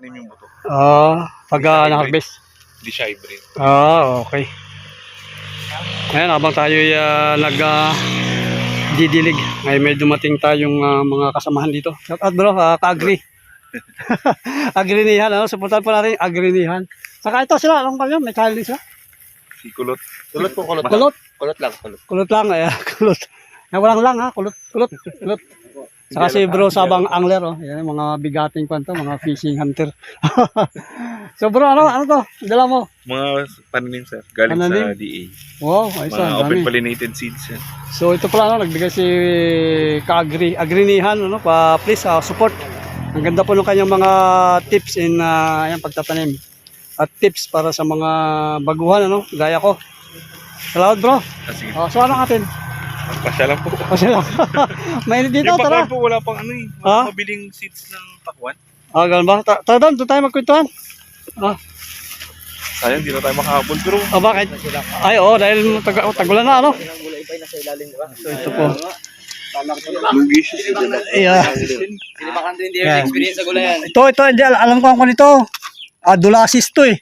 tanim yung buto. Ah, pag uh, na-harvest. Hindi siya hybrid. Ah, okay. Ayan, habang tayo uh, nag ah, didilig, ay may dumating tayong ah, mga kasamahan dito. Shout out bro, uh, ka-agree. agrinihan, ano? Supportan po natin agrinihan. Saka ito sila, anong kanya? May challenge sila? Si kulot. Kulot po, kulot. Kulot. Kulot lang, kulot. Kulot lang, ay, kulot. Ay, walang lang ha, kulot, kulot, kulot. Saka si bro Sabang Angler, oh. Yan, mga bigating kwanto, mga fishing hunter. so bro, ano, ano to? Dala mo? Mga pananim sir, galing Pananim? sa DA. Wow, ayos Mga ah, open dami. pollinated seeds sir. So ito pala ano, nagbigay si Kaagri, Agrinihan ano, pa please ah, support. Ang ganda po ng kanyang mga tips in uh, ayan, pagtatanim. At tips para sa mga baguhan ano, gaya ko. Salamat bro. Ah, sige, Oh, so ano atin? Pasya lang po. Kasi lang. Mainit dito, yung tara. pakwan po, wala pang ano eh. Ha? Mga mabiling seeds ng pakwan. Ah, ganun ba? Ta- Tara doon, doon tayo magkwentuhan. Ah, Sayang, hindi na tayo makahabol. Pero ah bakit? Ay, oo, dahil tag tagulan na, ano? So, ito po. Yeah. Gulayan? Ito, ito, hindi, al- alam ko ako nito. Ah, dulasis to eh.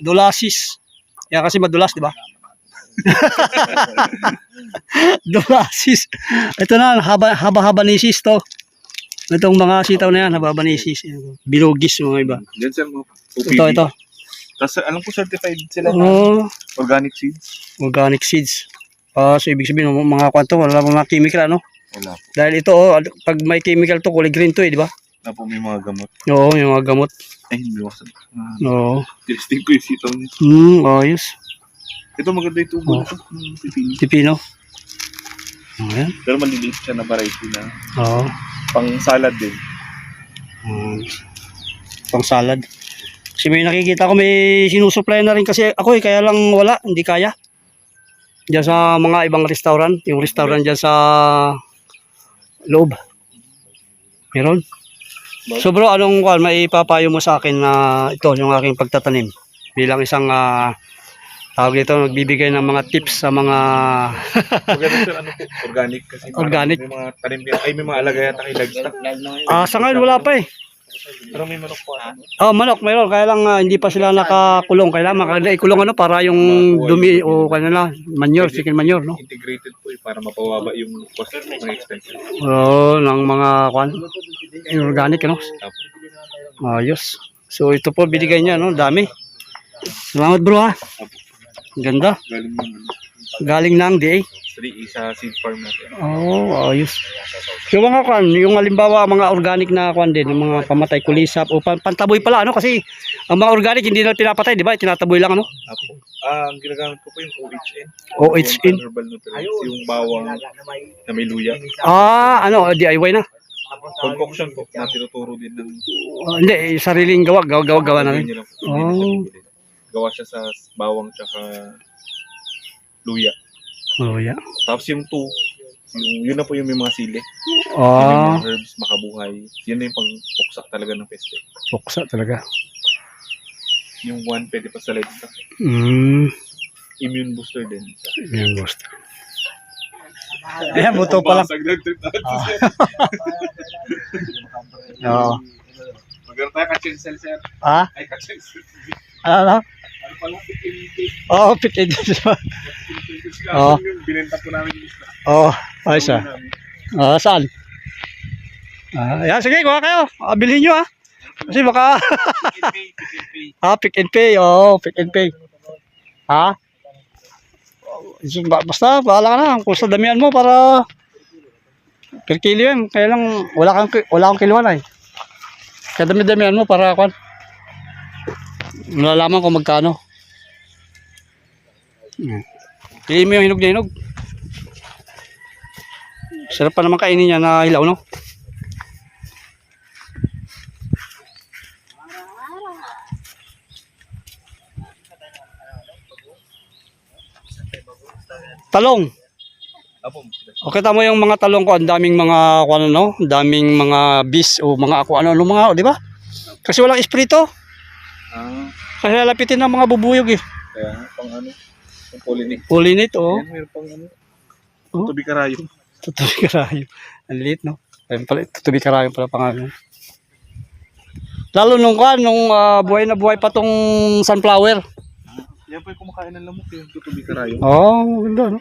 Dulasis. Yan kasi madulas, di ba? dulasis. Ito na, haba, haba-haba nisis to. Itong mga sitaw na yan, haba-haba nisis. Bilogis mga iba. Yan sir, OPD. Ito, ito. Tapos alam ko certified sila Oh, organic seeds. organic seeds. Ah, so ibig sabihin, mga kwanto, wala mga chemical, ano? Wala po. Dahil ito, oh, pag may chemical to, kulay green to eh, di ba? Na po may mga gamot. Oo, yung mga gamot. Ay, hindi ko. Uh, Oo. testing ko yung sitaw niya. Hmm, ayos. Ito maganda yung tubo Oh. nito. ng pipino. Tipino. Ayan. Pero maliliit siya na variety na Oo. pang salad din. Um, pang salad. Kasi may nakikita ko may sinusupply na rin kasi ako eh, kaya lang wala, hindi kaya. Diyan sa mga ibang restaurant, yung restaurant diyan sa loob. Meron. So bro, anong kwan, may papayo mo sa akin na ito, yung aking pagtatanim. Bilang isang ah, tawag dito, nagbibigay ng mga tips sa mga Maganda sir, ano po, organic kasi parang Organic. may mga tanim din, ay may mga alaga yata kay livestock. ah sa ngayon wala pa eh. Pero may manok po. ano? Oh, manok, mayroon. Kaya lang ah, hindi pa sila nakakulong. Kailangan makaganda ikulong ano para yung dumi o kanila, manure, chicken manure, no? Integrated po eh, para mapawaba yung cost ng expenses. Oo, ng mga kwan, organic, ano? Tapos, Ayos. So ito po binigay niya, no? Dami. Salamat bro ha. Ang Ganda. galing yung ano, Galing ang DA. three isa seed farm natin. Oh, ayos. Yung mga kwan, yung halimbawa mga organic na kwan din, yung mga pamatay kulisap o pan- pantaboy pala, ano? Kasi ang mga organic hindi na pinapatay, di ba? Tinataboy lang, ano? Apo. Ah, ang ginagamit ko po yung OHN. OHN. Yung herbal nutrients, yung bawang na may luya. Ah, ano, DIY na. Concoction po na tinuturo din ng Ah, hindi, eh, sariling gawa, gawa, gawa, gawa na rin. Oh. Gawa siya sa bawang tsaka luya. Yeah. Tapos yung two, yung, yun na po yung may mga sili. Yun Ah, yung mga herbs, makabuhay. Yun na yung pang-puksak talaga ng peste. puksa talaga. Yung one, pwede pa sa livestock. Mm, Immune booster din. Sa, yung gusto. Ayan, buto pa lang. Basag ng trip natin. Oo. Magkaroon tayo ka-chancel, sir. Ah, Ay, ka-chancel. ano? Ano. Oo, pit it. Oo. Binenta po namin yung isla. Oo, ayos ah. Ah, saan? Ah, ayan, sige, kuha kayo. Ah, bilhin nyo ah. Kasi baka, ah, pick and pay. Oo, pick and pay. Ha? Basta, bahala ka na. Kung sa damihan mo para per kilo yan. Kaya lang, wala kang, wala kang kiluan ay. Kaya dami-damihan mo para kwan. Malalaman kung magkano. Piliin mo yung hinog na hinog. Sarap pa naman kainin niya na hilaw, no? Talong. Okay, tamo yung mga talong ko, ang daming mga ano, no? Daming mga bis o mga ako ano, ano mga, di ba? Kasi walang espiritu. Ah, Kasi lalapitin ng mga bubuyog eh. kaya pang ano, pang pollinate. Pollinate, oh. Yan, mayroon pang ano, Oh. tubi karayo. Tutubi karayo. Ang liit, no? Ayun pala, tutubi karayo pala pangalan. Lalo nung kan, nung ah, buhay na buhay pa tong sunflower. Yan po yung kumakain ng lamok yung tutubi karayo. Oo, oh, ganda no.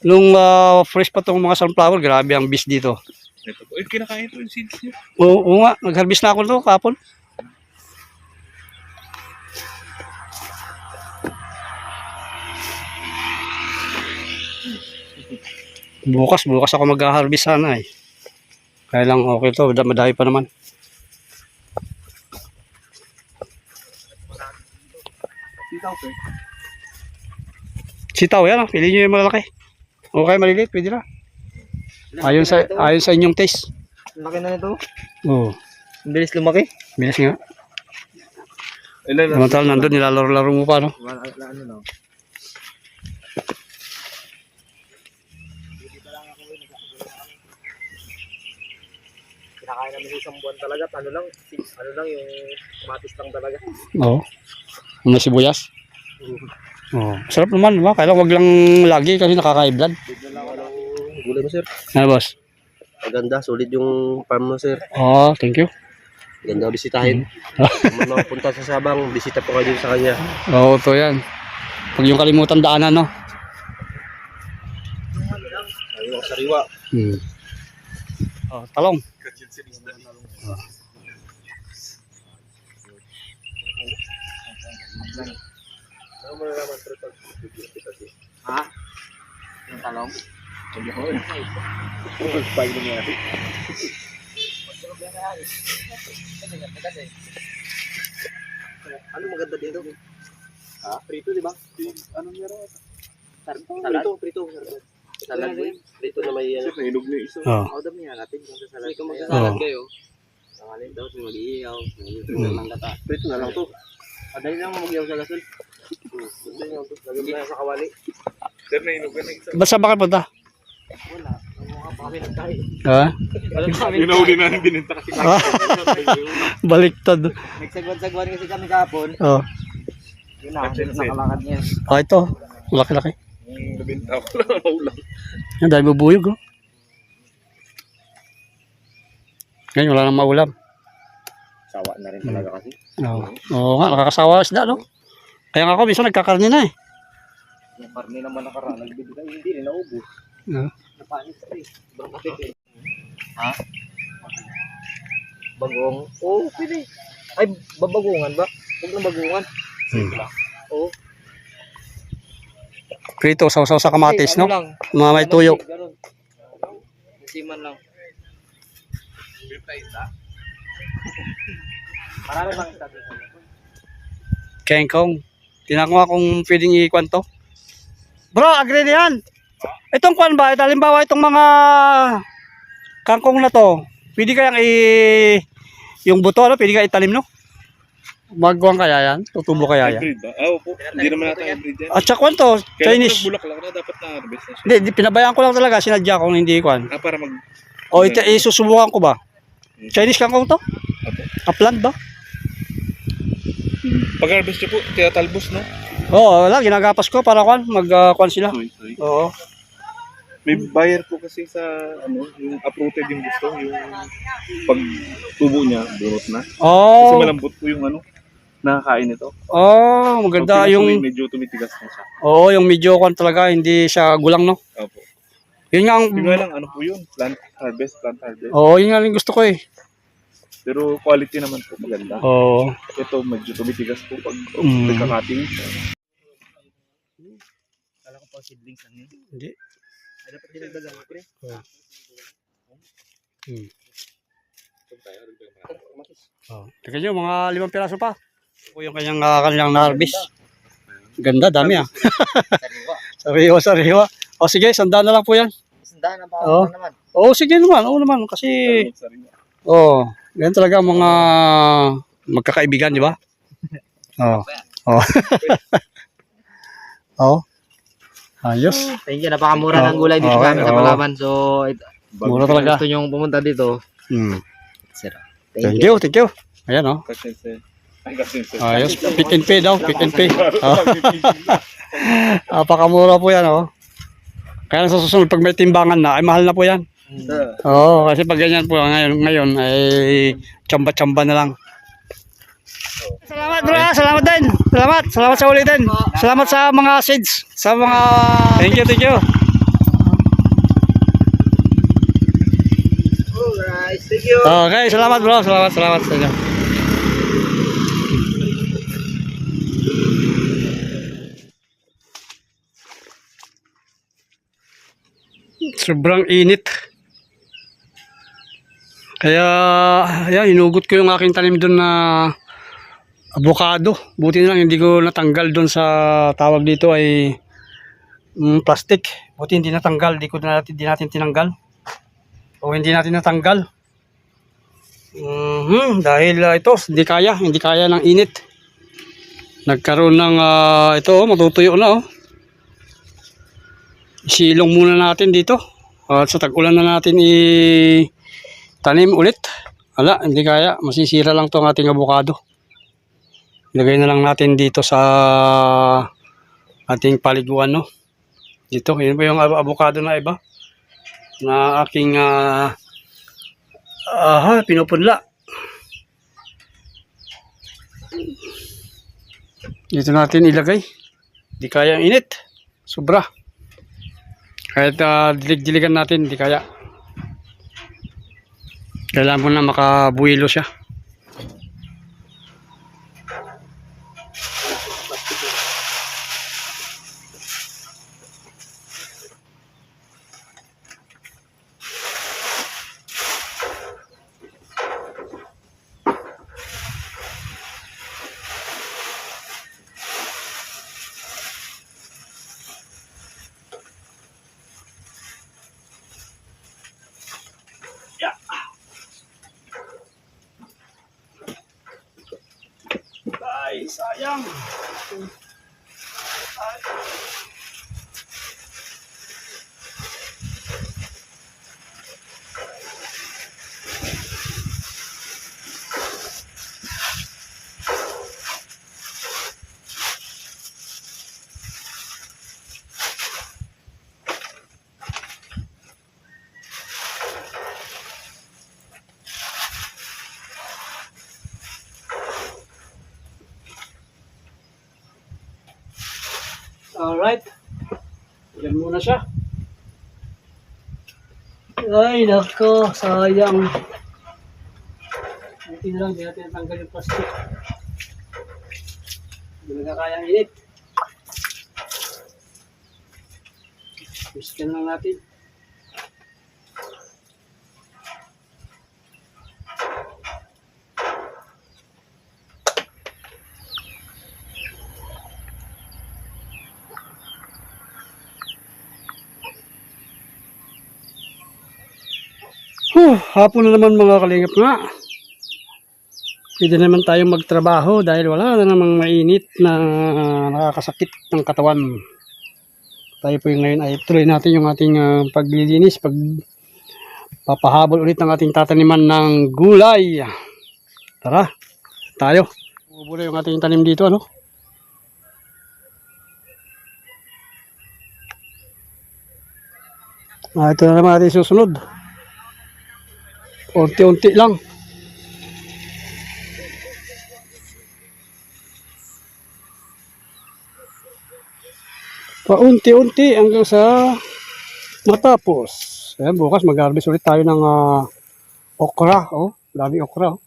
Nung ah, fresh pa tong mga sunflower, grabe ang bis dito. Ito po. Eh, kinakain po yung seeds niya. Oo, oo nga, nag-harvest na ako to kapon. Bukas, bukas ako mag-harvest sana eh. Kaya lang okay to, mad- madami pa naman. Sitaw eh. Sitaw yan, pili nyo yung malalaki. Okay, maliliit, pwede na. Ayon sa, ayon sa inyong taste. Laki na nito. Oo, bilis lumaki. bilis nga. Ilan. Samantal nandun, nilalaro-laro mo pa, no? Wala, wala ano no. Namin isang buwan talaga. Ano lang, ano lang yung matis lang talaga. Oo. May sibuyas. Oo. Sarap naman, ba? Kaya lang wag lang lagi kasi nakaka-blood. Gulay mo sir. Ano, boss? Maganda, solid yung farm mo sir. Oo, thank you. Ganda bisitahin. Kung man makapunta sa Sabang, bisita po kayo sa kanya. Oo, to yan. Pag yung kalimutan daanan, no? Ayaw ang sariwa. Hmm. Oh, talong. Ano siya? Ha? Yung talong? Eh. Pag natin. Ano maganda dito? Ha? Prito, di ba? Anong meron? Salad? Prito, prito. Salad yun? Prito na may ano. Sir, nahinog na isa. Oo. Ako dami nga natin kung sa salad. Kung Oo. magsasalad kayo, tangalin daw, mag-iiyaw, Mm. mag ng gata. Prito na lang to. Madali lang mag-iyaw sa gasol. Madali lang to. Lagyan mo lang sa kawali. Sir, nahinog na isa. Ba't saan ba kayo punta? Wala. Ha? Inauli na yung bininta kasi. Ah, baliktad. Nagsagwan-sagwan kasi kami kahapon. Oh. Yun na, nakalakad niya. Ah, ito. Laki-laki. Nabinta ko lang ang ulam. Yan, dahil bubuyog, oh. Ngayon, wala nang maulam. Sawa na rin talaga kasi. Oo. Oo nga, nakakasawa isda, no? Kaya nga ako, minsan nagkakarni na eh. Yung karne naman nakaraan, nagbibigay, hindi rin naubos. Oo. Napanis pa eh. Sobrang kapit eh. Ha? Bagong? Oo, oh, pwede. Ay, babagungan ba? Huwag na bagungan. Hmm. Oo. Prito, sausaw sa kamatis, ano no? lang. Mga may tuyo. Siman lang. Marami bang sabi ko? Kengkong. Tinakuha kung pwedeng i-kwan to. Bro, agree na yan. Itong kwan ba, ito, halimbawa itong mga kangkong na to, pwede kayang i... Yung buto, ano, pwede kaya italim, no? Magkuhan kaya yan? Tutubo kaya yan? Hybrid ba? Ah, opo. Hindi naman natin hybrid yan. At saka kwan to, Kaya Chinese. bulaklak na dapat na harvest na siya. Hindi, di, pinabayaan ko lang talaga, sinadya ko hindi kwan. Ah, para mag... O, ito, isusubukan ko ba? Chinese kangkong to? Apo. Kaplan ba? Pag harvest niyo po, kaya talbos, no? Oo, wala, ginagapas ko para kwan, mag-kwan sila. Soy, soy. Oo. May buyer po kasi sa, ano, yung uprooted yung gusto, yung pag tubo niya, durot na. Kasi Oh, malambot po yung ano, nakakain ito. oh, maganda Pag yung medyo tumitigas na siya. Oo, yung medyo kwan talaga, hindi siya gulang, no? Opo. Yun nga ang, nga lang, ano po yun? Plant harvest, plant harvest. oo, yun nga yung gusto ko eh. Pero quality naman po maganda. Oo. Ito, medyo tumitigas po pag Mm. nagkakating. Kala ko pa seedlings lang yun. Hindi. Ay, dapat dinagdagan mo, pre. Hmm. Oh. Tingnan nyo, mga limang piraso pa. Ito po yung kanyang uh, kanilang na-harvest. Ganda, dami ah. Sariwa. Sariwa, sariwa. O sige, sandaan na lang po yan. Sandaan ang Oo. bawang naman. Oo, sige naman. Oo naman. Kasi, oo. Oh, ganyan talaga ang mga magkakaibigan, di ba? Oo. Oo. Oo. Ayos. Thank you, napakamura ng gulay dito namin sa oo. Palaban. So, ito, Mura talaga. gusto nyo pumunta dito, Hmm. sir. Thank you, thank you. Ayan, oh. Ayos. Pick and pay daw. Pick and pay. Oh. Napakamura po yan, oh. Kaya sa susunod, pag may timbangan na, ay mahal na po yan. Oo, kasi pag ganyan po ngayon, ngayon ay tsamba-tsamba na lang. Salamat bro, salamat din. Salamat, salamat sa ulitin. Salamat sa mga seeds, sa mga Thank you, thank you. Alright, thank you. Okay, salamat bro, salamat, salamat sa inyo. Sobrang init. Kaya, ayan, hinugot ko yung aking tanim doon na avocado. Buti na lang hindi ko natanggal doon sa tawag dito ay mm, plastic. Buti hindi natanggal, di ko na natin, di natin tinanggal. O hindi natin natanggal. Mhm, dahil ah, ito, hindi kaya, hindi kaya ng init. Nagkaroon ng ah, ito, oh, matutuyo na oh. Silong muna natin dito. At sa tag-ulan na natin i tanim ulit. Wala, hindi kaya. Masisira lang to ang ating avocado. Ilagay na lang natin dito sa ating paliguan, no? Dito, yun pa yung avocado na iba na aking ah aha, pinupunla. Dito natin ilagay. Di kaya init. Sobra. Kahit uh, dilig-diligan natin, di kaya. Kailangan mo na makabuilo siya. Ay, sayang. Alright. Yan muna siya. Ay, nako, sayang. Buti na lang, di natin natanggal yung plastic. Hindi na kayang init. Twistin lang natin. Huh, hapon na naman mga kalingap nga. Pwede naman tayong magtrabaho dahil wala na namang mainit na nakakasakit ng katawan. Tayo po yung ngayon ay tuloy natin yung ating ah, paglilinis, pag papahabol ulit ng ating tataniman ng gulay. Tara, tayo. Bubula yung ating tanim dito, ano? Ah, ito na naman ating susunod. Unti-unti lang. Paunti-unti hanggang sa matapos. Ayan, bukas mag-harvest ulit tayo ng ah, okra. Oh, dami okra. Oh.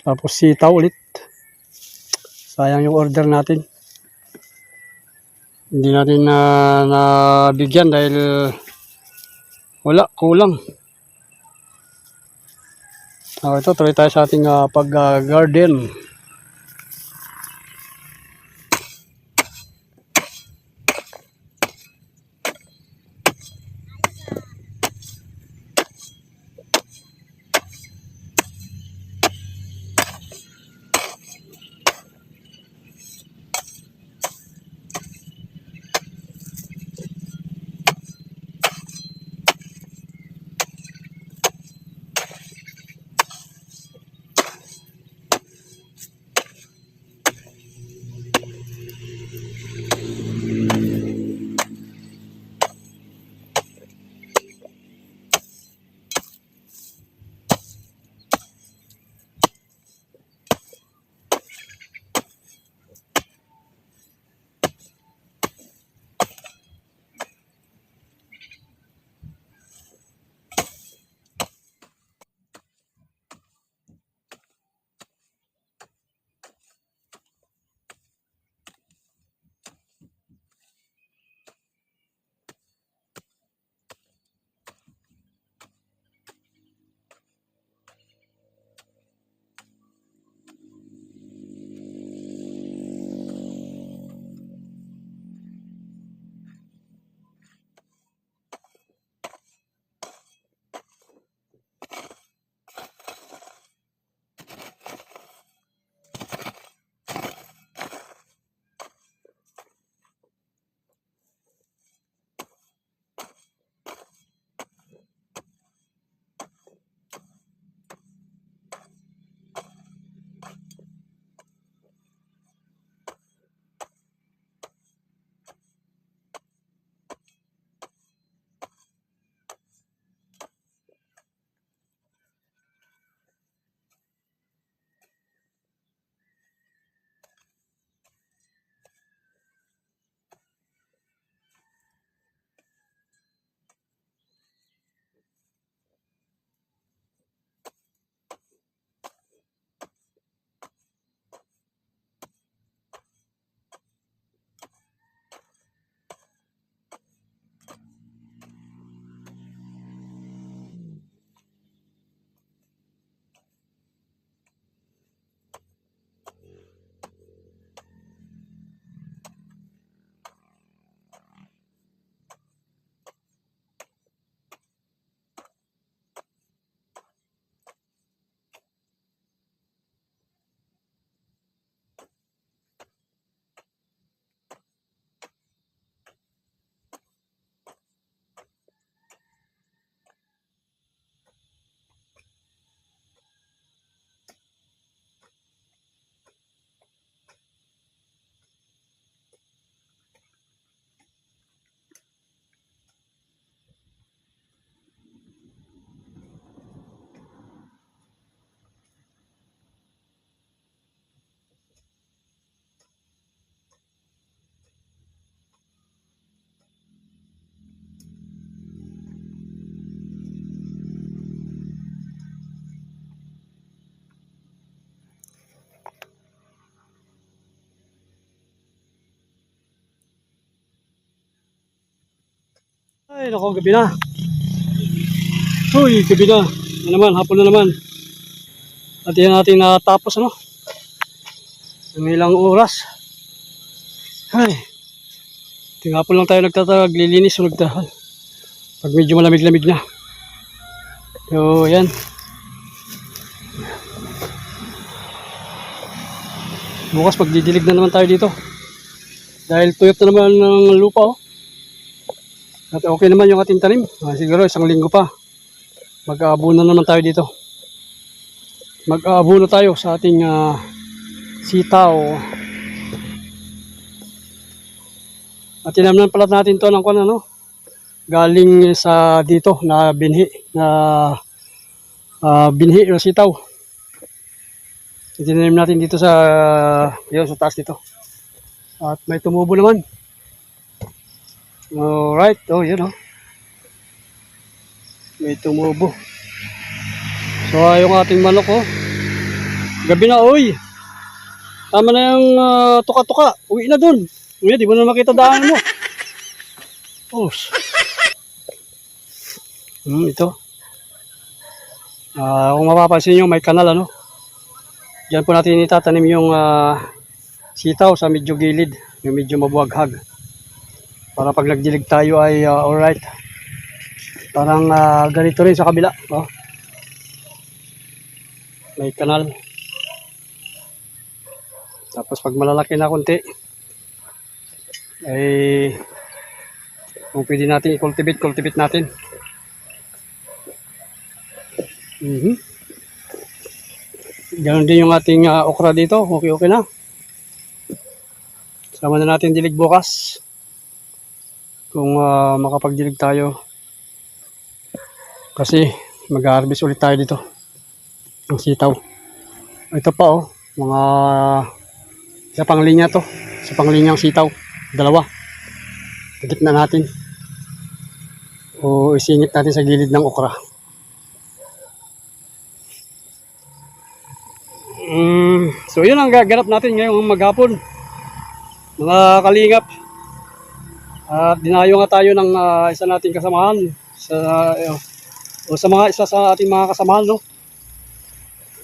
Tapos sitaw ulit. Sayang yung order natin. Hindi natin na nabigyan dahil wala, kulang. Oh, ito, tuloy tayo sa ating ah, pag-garden. Ay, nako, gabi na. Uy, gabi na. Na naman, hapon na naman. At yan natin natapos, ano? Ang ilang oras. Ay. Tingapon lang tayo nagtatag, lilinis o. Pag medyo malamig-lamig na. So, yan. Bukas magdidilig na naman tayo dito. Dahil tuyot na naman ng lupa, oh. At okay naman yung ating tanim. Ah, siguro isang linggo pa. Mag-aabuno naman tayo dito. Mag-aabuno tayo sa ating ah, sitaw. At tinamnan pala natin to ng kung ano. Galing sa dito na binhi na ah, binhi na sitaw. Itinanim natin dito sa yun, sa taas dito. At may tumubo naman. Alright. Oh, yun oh. May tumubo. So, ah, yung ating manok oh. Gabi na, oy. Tama na yung ah, tuka-tuka. Uwi na dun. Uwi, di mo na makita daan mo. Oh. Hmm, ito. Ah, kung mapapansin nyo, may kanal ano. Diyan po natin itatanim yung ah, sitaw sa medyo gilid. Yung medyo mabuhaghag para pag nagdilig tayo ay uh, alright. Parang ah, ganito rin sa kabila. Oh. May kanal. Tapos pag malalaki na konti, ay kung pwede natin i-cultivate, cultivate natin. Mhm. Ganon din yung ating ah, okra dito. Okay, okay na. Sama na natin dilig bukas kung ah, makapagdilig tayo. Kasi mag-harvest ulit tayo dito. Ng sitaw. Ito pa oh. Mga isa pang linya to. Isa pang linyang sitaw. Dalawa. Na natin. O isingit natin sa gilid ng okra. Mm, so yun ang gaganap natin ngayong maghapon. Mga kalingap at dinayo nga tayo ng ah, isa nating kasamahan sa uh, o sa mga isa sa ating mga kasamahan no.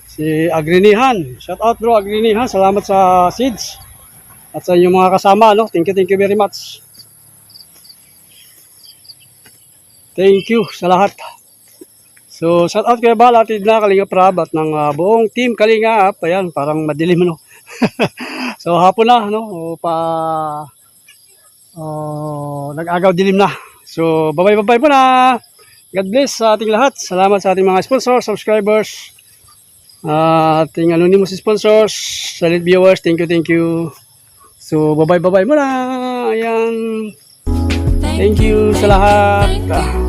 Si Agrinihan. Shout out bro Agrinihan. Salamat sa seeds. At sa inyong mga kasama no. Thank you, thank you very much. Thank you sa lahat. So, shout out kay Bal, atid na Kalinga Prab at ng ah, buong team Kalinga Up. Ayan, parang madilim no. so, hapon na no. O, pa Oh, nag-agaw dilim na. So, bye-bye muna. God bless sa ating lahat. Salamat sa ating mga sponsors, subscribers, uh, ating anonymous sponsors, solid viewers. Thank you, thank you. So, bye-bye, bye-bye muna. Ayan. Thank you sa lahat. Ah.